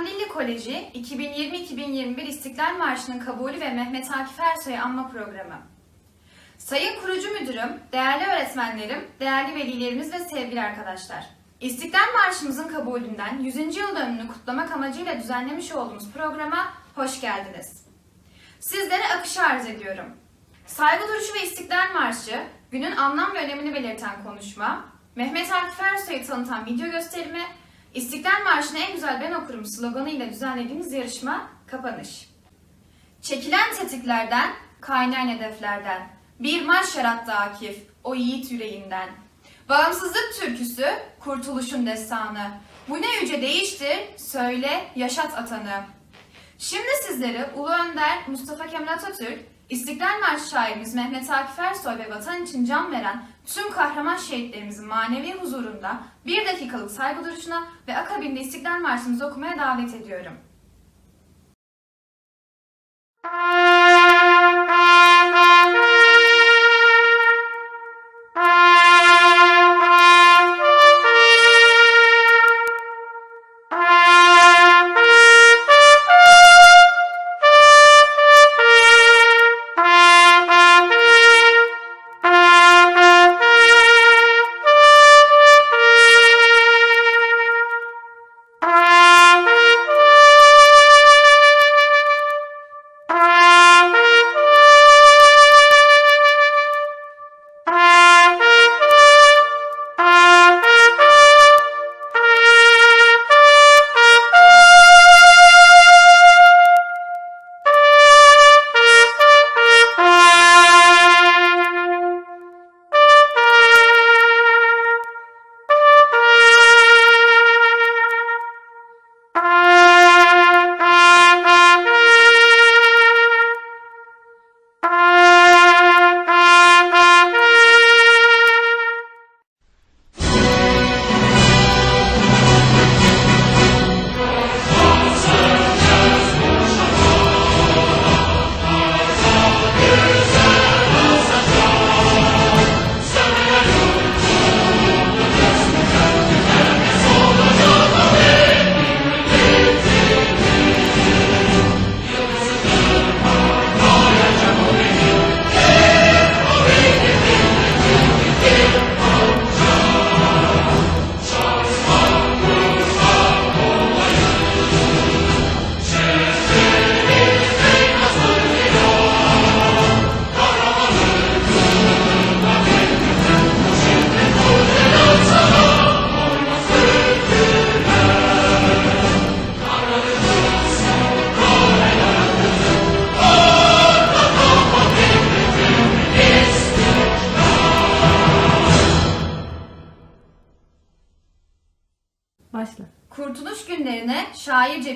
Kandilli Koleji 2020-2021 İstiklal Marşı'nın kabulü ve Mehmet Akif Ersoy'u anma programı. Sayın Kurucu Müdürüm, değerli öğretmenlerim, değerli velilerimiz ve sevgili arkadaşlar. İstiklal Marşımızın kabulünden 100. yıl dönümünü kutlamak amacıyla düzenlemiş olduğumuz programa hoş geldiniz. Sizlere akışı arz ediyorum. Saygı duruşu ve İstiklal Marşı, günün anlam ve önemini belirten konuşma, Mehmet Akif Ersoy'u tanıtan video gösterimi, İstiklal Marşı'nı en güzel ben okurum sloganıyla düzenlediğimiz yarışma kapanış. Çekilen tetiklerden, kaynayan hedeflerden, bir marş yarattı Akif, o yiğit yüreğinden. Bağımsızlık türküsü, kurtuluşun destanı. Bu ne yüce değiştir, söyle, yaşat atanı. Şimdi sizleri Ulu Önder Mustafa Kemal Atatürk, İstiklal Marşı şairimiz Mehmet Akif Ersoy ve vatan için can veren tüm kahraman şehitlerimizin manevi huzurunda bir dakikalık saygı duruşuna ve akabinde İstiklal Marşımızı okumaya davet ediyorum.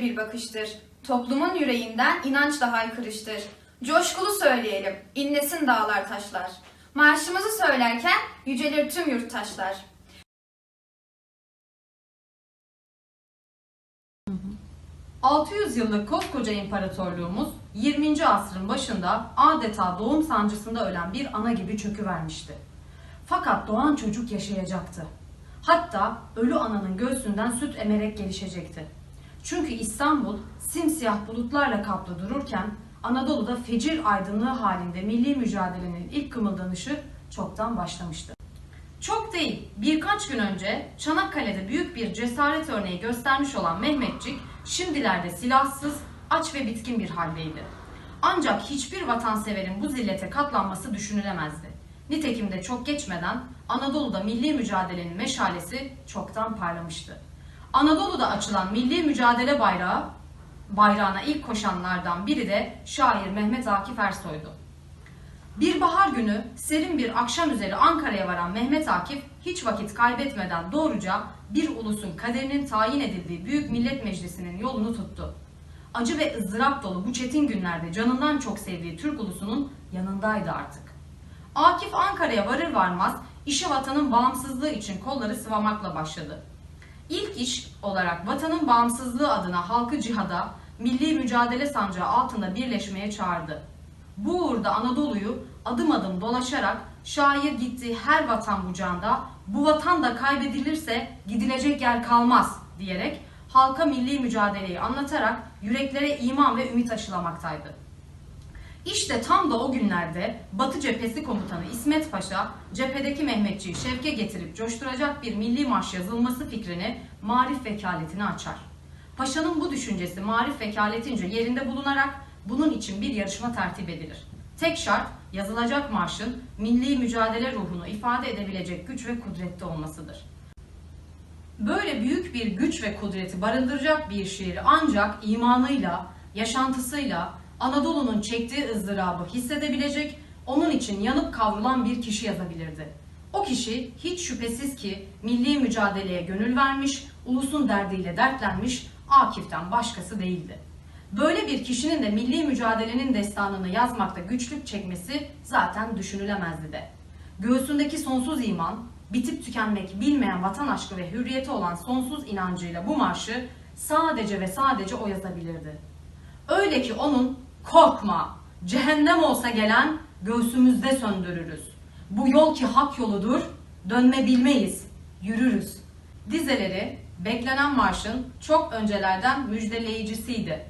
Bir bakıştır. Toplumun yüreğinden inançla haykırıştır. Coşkulu söyleyelim, inlesin dağlar taşlar. Marşımızı söylerken yücelir tüm yurttaşlar. Hı 600 yıllık koskoca imparatorluğumuz 20. asrın başında adeta doğum sancısında ölen bir ana gibi çöküvermişti. Fakat doğan çocuk yaşayacaktı. Hatta ölü ananın göğsünden süt emerek gelişecekti. Çünkü İstanbul simsiyah bulutlarla kaplı dururken Anadolu'da fecir aydınlığı halinde milli mücadelenin ilk kımıldanışı çoktan başlamıştı. Çok değil, birkaç gün önce Çanakkale'de büyük bir cesaret örneği göstermiş olan Mehmetçik, şimdilerde silahsız, aç ve bitkin bir haldeydi. Ancak hiçbir vatanseverin bu zillete katlanması düşünülemezdi. Nitekim de çok geçmeden Anadolu'da milli mücadelenin meşalesi çoktan parlamıştı. Anadolu'da açılan milli mücadele bayrağı, bayrağına ilk koşanlardan biri de şair Mehmet Akif Ersoy'du. Bir bahar günü serin bir akşam üzeri Ankara'ya varan Mehmet Akif hiç vakit kaybetmeden doğruca bir ulusun kaderinin tayin edildiği Büyük Millet Meclisi'nin yolunu tuttu. Acı ve ızdırap dolu bu çetin günlerde canından çok sevdiği Türk ulusunun yanındaydı artık. Akif Ankara'ya varır varmaz işi vatanın bağımsızlığı için kolları sıvamakla başladı. İlk iş olarak vatanın bağımsızlığı adına halkı cihada, milli mücadele sancağı altında birleşmeye çağırdı. Bu uğurda Anadolu'yu adım adım dolaşarak şair gittiği her vatan bucağında bu vatan da kaybedilirse gidilecek yer kalmaz diyerek halka milli mücadeleyi anlatarak yüreklere iman ve ümit aşılamaktaydı. İşte tam da o günlerde Batı Cephesi Komutanı İsmet Paşa, cephedeki Mehmetçiği şevke getirip coşturacak bir milli marş yazılması fikrini marif vekaletine açar. Paşa'nın bu düşüncesi marif vekaletince yerinde bulunarak bunun için bir yarışma tertip edilir. Tek şart yazılacak marşın milli mücadele ruhunu ifade edebilecek güç ve kudrette olmasıdır. Böyle büyük bir güç ve kudreti barındıracak bir şiiri ancak imanıyla, yaşantısıyla Anadolu'nun çektiği ızdırabı hissedebilecek, onun için yanıp kavrulan bir kişi yazabilirdi. O kişi hiç şüphesiz ki milli mücadeleye gönül vermiş, ulusun derdiyle dertlenmiş Akif'ten başkası değildi. Böyle bir kişinin de milli mücadelenin destanını yazmakta güçlük çekmesi zaten düşünülemezdi de. Göğsündeki sonsuz iman, bitip tükenmek bilmeyen vatan aşkı ve hürriyeti olan sonsuz inancıyla bu marşı sadece ve sadece o yazabilirdi. Öyle ki onun korkma, cehennem olsa gelen göğsümüzde söndürürüz. Bu yol ki hak yoludur, dönme bilmeyiz, yürürüz. Dizeleri beklenen marşın çok öncelerden müjdeleyicisiydi.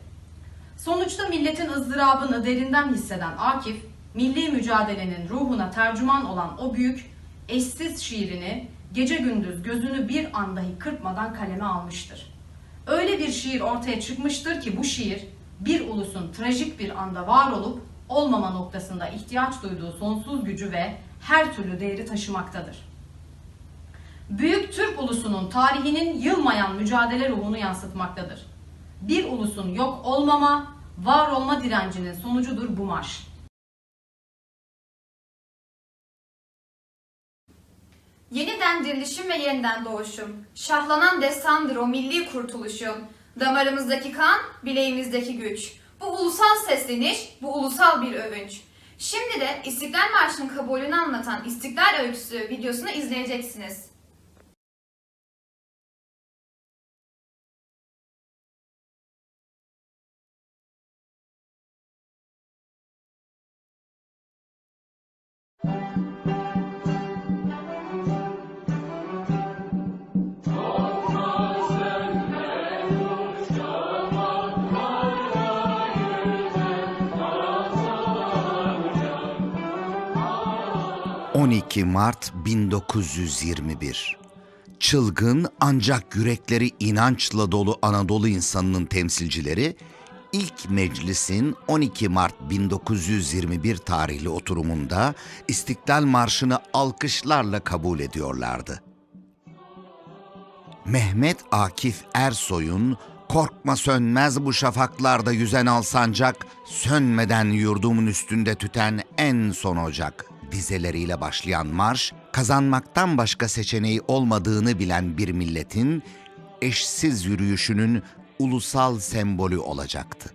Sonuçta milletin ızdırabını derinden hisseden Akif, milli mücadelenin ruhuna tercüman olan o büyük, eşsiz şiirini gece gündüz gözünü bir an dahi kırpmadan kaleme almıştır. Öyle bir şiir ortaya çıkmıştır ki bu şiir bir ulusun trajik bir anda var olup olmama noktasında ihtiyaç duyduğu sonsuz gücü ve her türlü değeri taşımaktadır. Büyük Türk ulusunun tarihinin yılmayan mücadele ruhunu yansıtmaktadır. Bir ulusun yok olmama, var olma direncinin sonucudur bu marş. Yeniden dirilişim ve yeniden doğuşum. Şahlanan destandır o milli kurtuluşum. Damarımızdaki kan, bileğimizdeki güç. Bu ulusal sesleniş, bu ulusal bir övünç. Şimdi de İstiklal Marşı'nın kabulünü anlatan İstiklal Öyküsü videosunu izleyeceksiniz. Mart 1921 Çılgın ancak yürekleri inançla dolu Anadolu insanının temsilcileri ilk meclisin 12 Mart 1921 tarihli oturumunda İstiklal Marşı'nı alkışlarla kabul ediyorlardı. Mehmet Akif Ersoy'un Korkma sönmez bu şafaklarda yüzen alsancak, sönmeden yurdumun üstünde tüten en son ocak dizeleriyle başlayan marş, kazanmaktan başka seçeneği olmadığını bilen bir milletin eşsiz yürüyüşünün ulusal sembolü olacaktı.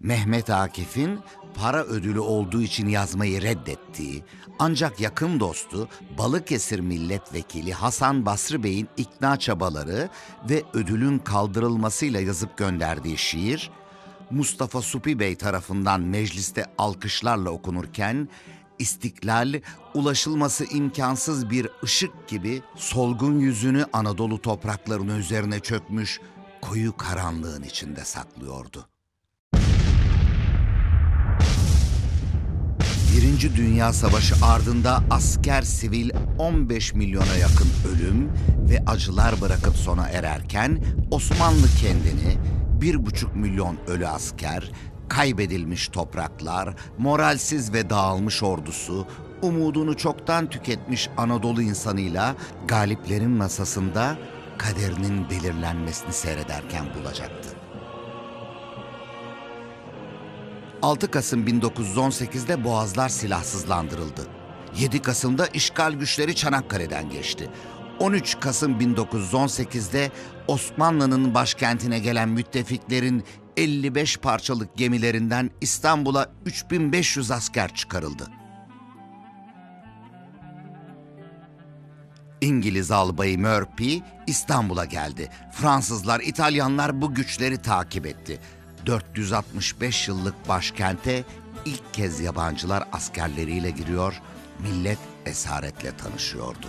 Mehmet Akif'in para ödülü olduğu için yazmayı reddettiği, ancak yakın dostu Balıkesir Milletvekili Hasan Basri Bey'in ikna çabaları ve ödülün kaldırılmasıyla yazıp gönderdiği şiir, Mustafa Supi Bey tarafından mecliste alkışlarla okunurken, İstiklal, ulaşılması imkansız bir ışık gibi solgun yüzünü Anadolu topraklarının üzerine çökmüş koyu karanlığın içinde saklıyordu. Birinci Dünya Savaşı ardında asker sivil 15 milyona yakın ölüm ve acılar bırakıp sona ererken Osmanlı kendini bir buçuk milyon ölü asker, kaybedilmiş topraklar, moralsiz ve dağılmış ordusu, umudunu çoktan tüketmiş Anadolu insanıyla galiplerin masasında kaderinin belirlenmesini seyrederken bulacaktı. 6 Kasım 1918'de Boğazlar silahsızlandırıldı. 7 Kasım'da işgal güçleri Çanakkale'den geçti. 13 Kasım 1918'de Osmanlı'nın başkentine gelen müttefiklerin 55 parçalık gemilerinden İstanbul'a 3500 asker çıkarıldı. İngiliz albayı Murphy İstanbul'a geldi. Fransızlar, İtalyanlar bu güçleri takip etti. 465 yıllık başkente ilk kez yabancılar askerleriyle giriyor, millet esaretle tanışıyordu.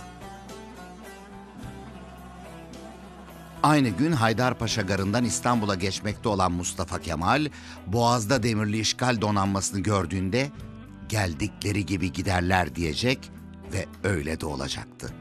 Aynı gün Haydarpaşa Garı'ndan İstanbul'a geçmekte olan Mustafa Kemal, Boğaz'da demirli işgal donanmasını gördüğünde geldikleri gibi giderler diyecek ve öyle de olacaktı.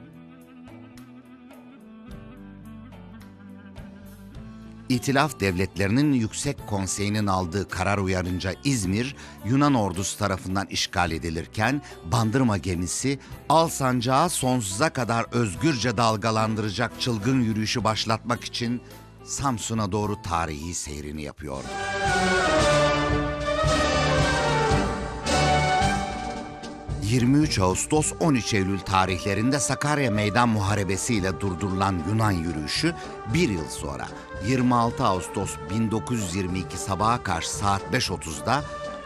İtilaf devletlerinin Yüksek Konseyi'nin aldığı karar uyarınca İzmir, Yunan ordusu tarafından işgal edilirken Bandırma gemisi Alsancak'ı sonsuza kadar özgürce dalgalandıracak çılgın yürüyüşü başlatmak için Samsun'a doğru tarihi seyrini yapıyordu. ...23 Ağustos 13 Eylül tarihlerinde Sakarya Meydan Muharebesi ile durdurulan Yunan yürüyüşü... ...bir yıl sonra 26 Ağustos 1922 sabaha karşı saat 5.30'da...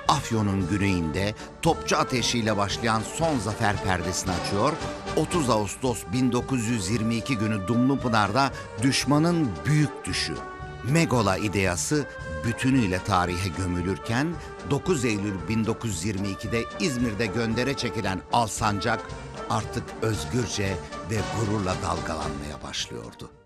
Afyon'un güneyinde topçu ateşiyle başlayan son zafer perdesini açıyor... ...30 Ağustos 1922 günü Dumlupınar'da düşmanın büyük düşü... Megola ideası bütünüyle tarihe gömülürken 9 Eylül 1922'de İzmir'de göndere çekilen Alsancak artık özgürce ve gururla dalgalanmaya başlıyordu.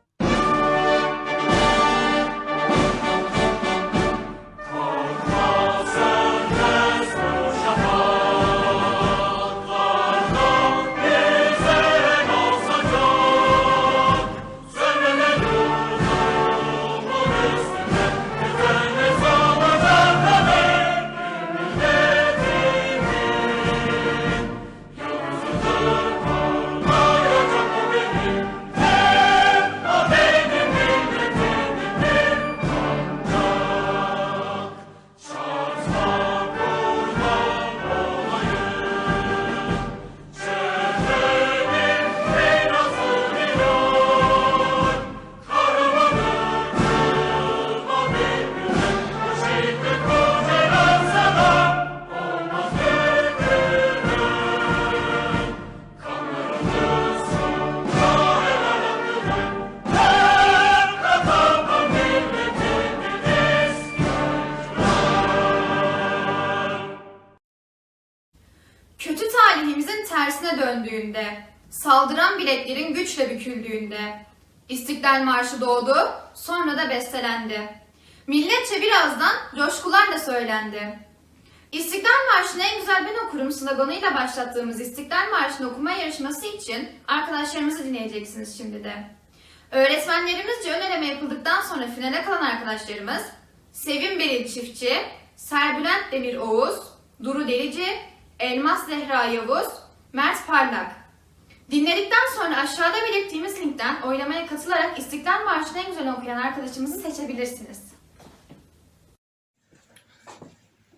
Saldıran biletlerin güçle büküldüğünde, İstiklal Marşı doğdu, sonra da bestelendi. Milletçe birazdan coşkularla söylendi. İstiklal Marşı'nı en güzel ben okurum sloganıyla başlattığımız İstiklal Marşı'nı okuma yarışması için arkadaşlarımızı dinleyeceksiniz şimdi de. Öğretmenlerimizce ön eleme yapıldıktan sonra finale kalan arkadaşlarımız Sevim Beril Çiftçi, Serbülent Demir Oğuz, Duru Delici, Elmas Zehra Yavuz, Mert Parlak. Dinledikten sonra aşağıda belirttiğimiz linkten oylamaya katılarak İstiklal Marşı'nı en güzel okuyan arkadaşımızı seçebilirsiniz.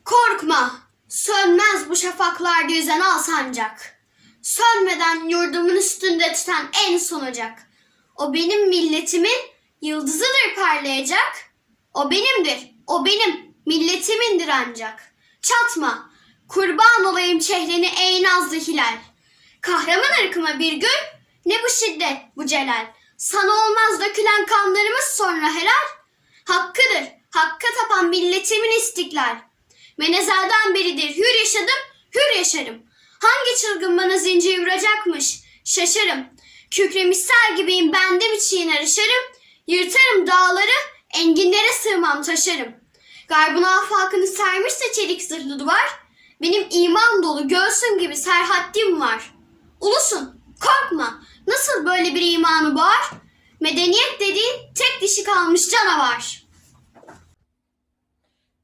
Korkma, sönmez bu şafaklarda yüzen al sancak. Sönmeden yurdumun üstünde tüten en son ocak. O benim milletimin yıldızıdır parlayacak. O benimdir, o benim milletimindir ancak. Çatma, kurban olayım çehreni ey nazlı hilal. Kahraman ırkıma bir gün, ne bu şiddet, bu celal. Sana olmaz dökülen kanlarımız sonra helal. Hakkıdır, hakka tapan milletimin istiklal. Ben ezelden beridir hür yaşadım, hür yaşarım. Hangi çılgın bana zincir vuracakmış? Şaşarım. Kükremiş sel gibiyim ben de bir çiğner arışarım. Yırtarım dağları, enginlere sığmam taşarım. Garbın afakını sermişse çelik zırhlı duvar. Benim iman dolu göğsüm gibi serhaddim var. Ulusun, korkma. Nasıl böyle bir imanı var? Medeniyet dediğin tek dişi kalmış canavar.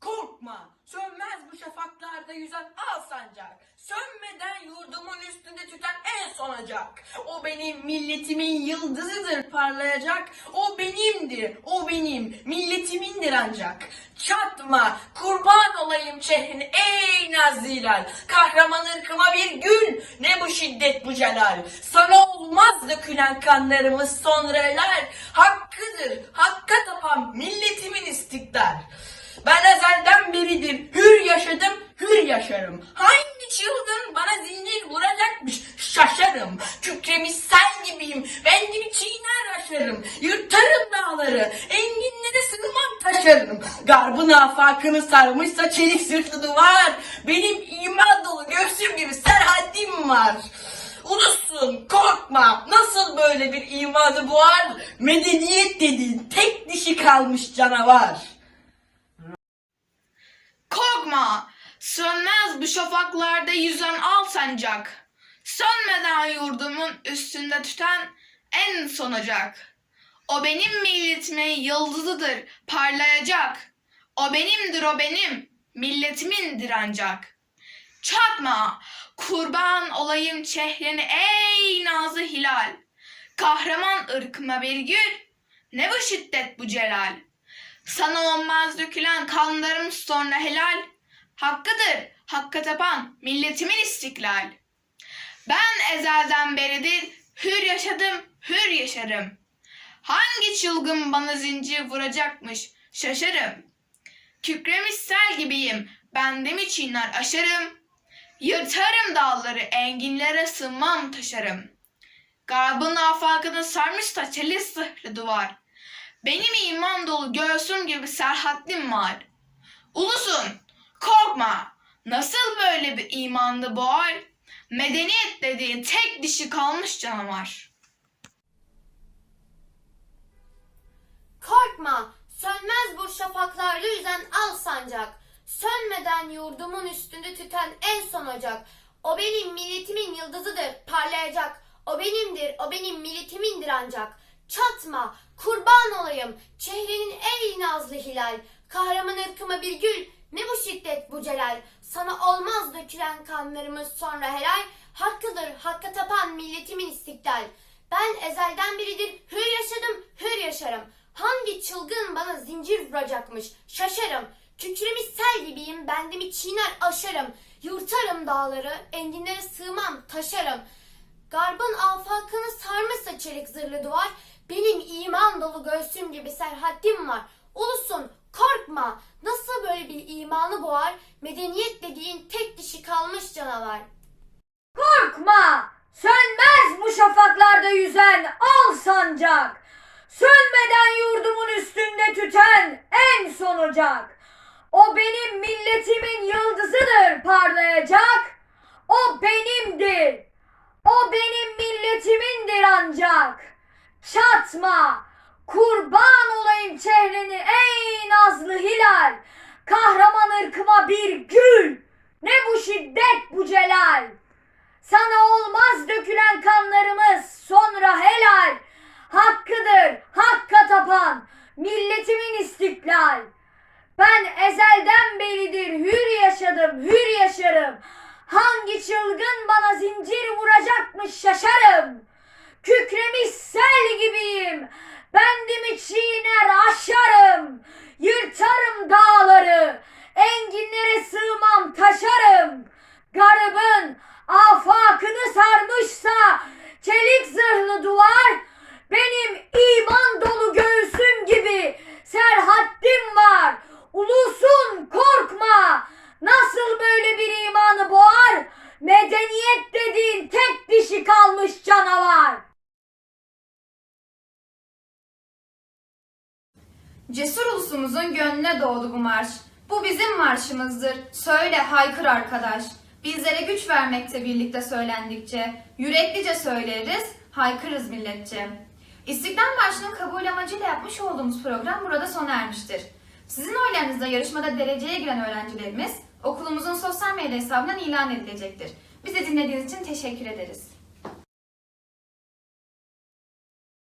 Korkma, sönmez bu şafaklarda yüzen al sancak. Sönmeden yurdumun üstünde tüten en son ocak. O benim milletimin yıldızıdır parlayacak. O benimdir, o benim milletimindir ancak. Çatma, kurban olayım çehreni ey nazilal. Kahraman ırkıma bir gün, ne bu şiddet bu celal. Sana olmaz dökülen kanlarımız sonralar. Hakkıdır, hakka tapan milletimin istiklal. Ben ezelden beridir hür yaşadım, hür yaşarım. Hangi çılgın bana zincir vuracakmış şaşarım. Kükremiş sel gibiyim, bendimi çiğner aşarım. Yırtarım dağları, enginlere sığmam taşarım. Garbın afakını sarmışsa çelik sırtlı duvar. Benim iman dolu göğsüm gibi serhaddim var. Ulusun korkma. Nasıl böyle bir imanı boğar? Medeniyet dediğin tek dişi kalmış canavar. Korkma, sönmez bu şafaklarda yüzen al sancak. Sönmeden yurdumun üstünde tüten en son ocak. O benim milletimin yıldızıdır, parlayacak. O benimdir o benim, milletimindir ancak. Çakma, kurban olayım çehreni ey nazlı hilal. Kahraman ırkıma bir gül, ne bu şiddet bu celal. Sana olmaz dökülen kanlarım sonra helal. Hakkıdır, hakka tapan milletimin istiklal. Ben ezelden beridir hür yaşadım, hür yaşarım. Hangi çılgın bana zincir vuracakmış şaşarım. Kükremiş sel gibiyim, bende mi çiğner aşarım. Yırtarım dağları, enginlere sığmam taşarım. Garbın afakını sarmışsa çelis zırhlı duvar. Benim iman dolu göğsüm gibi serhatlim var. Ulusun, korkma. Nasıl böyle bir imanlı boğar? Medeniyet dediğin tek dişi kalmış canavar. Korkma, sönmez bu şafaklarda yüzen al sancak. Sönmeden yurdumun üstünde tüten en son ocak. O benim milletimin yıldızıdır, parlayacak. O benimdir, o benim milletimindir ancak. Çatma, kurban olayım, çehrenin ey nazlı hilal. Kahraman ırkıma bir gül, ne bu şiddet bu celal. Sana olmaz dökülen kanlarımız sonra helal. Hakkıdır, hakka tapan milletimin istiklal. Ben ezelden beridir hür yaşadım, hür yaşarım. Hangi çılgın bana zincir vuracakmış? Şaşarım. Kükremiş sel gibiyim, bendimi çiğner aşarım. Yurtarım dağları, enginlere sığmam, taşarım. Garbın afakını sarmışsa çelik zırhlı duvar, benim iman dolu göğsüm gibi serhaddim var. Ulusun, korkma. Nasıl böyle bir imanı boğar? Medeniyet dediğin tek dişi kalmış canavar. Korkma! Sönmez bu şafaklarda yüzen al sancak. Sönmeden yurdumun üstünde tüten en son ocak. O benim milletimin yıldızıdır parlayacak. O benimdir. O benim milletimindir ancak. Çatma! Kurban olayım çehreni ey nazlı hilal. Kahraman ırkıma bir gül. Ne bu şiddet bu celal. Sana olmaz dökülen kanlarımız sonra helal. Hakkıdır hakka tapan milletimin istiklal. Ben ezelden beridir hür yaşadım hür yaşarım. Hangi çılgın bana zincir vuracakmış şaşarım. Kükremiş sel gibiyim. Bendimi çiğner aşarım. Yırtarım dağları. Enginlere sığmam taşarım. Garibin afakını sarmışsa çelik zırhlı duvar benim iman dolu göğsüm gibi serhaddim var. Ulusun korkma. Nasıl böyle bir imanı boğar? Medeniyet dediğin tek dişi kalmış canavar. Cesur ulusumuzun gönlüne doğdu bu marş. Bu bizim marşımızdır. Söyle haykır arkadaş. Bizlere güç vermekte birlikte söylendikçe. Yüreklice söyleriz, haykırız milletçe. İstiklal Marşı'nın kabul amacıyla yapmış olduğumuz program burada sona ermiştir. Sizin oylarınızla yarışmada dereceye giren öğrencilerimiz okulumuzun sosyal medya hesabından ilan edilecektir. Bizi dinlediğiniz için teşekkür ederiz.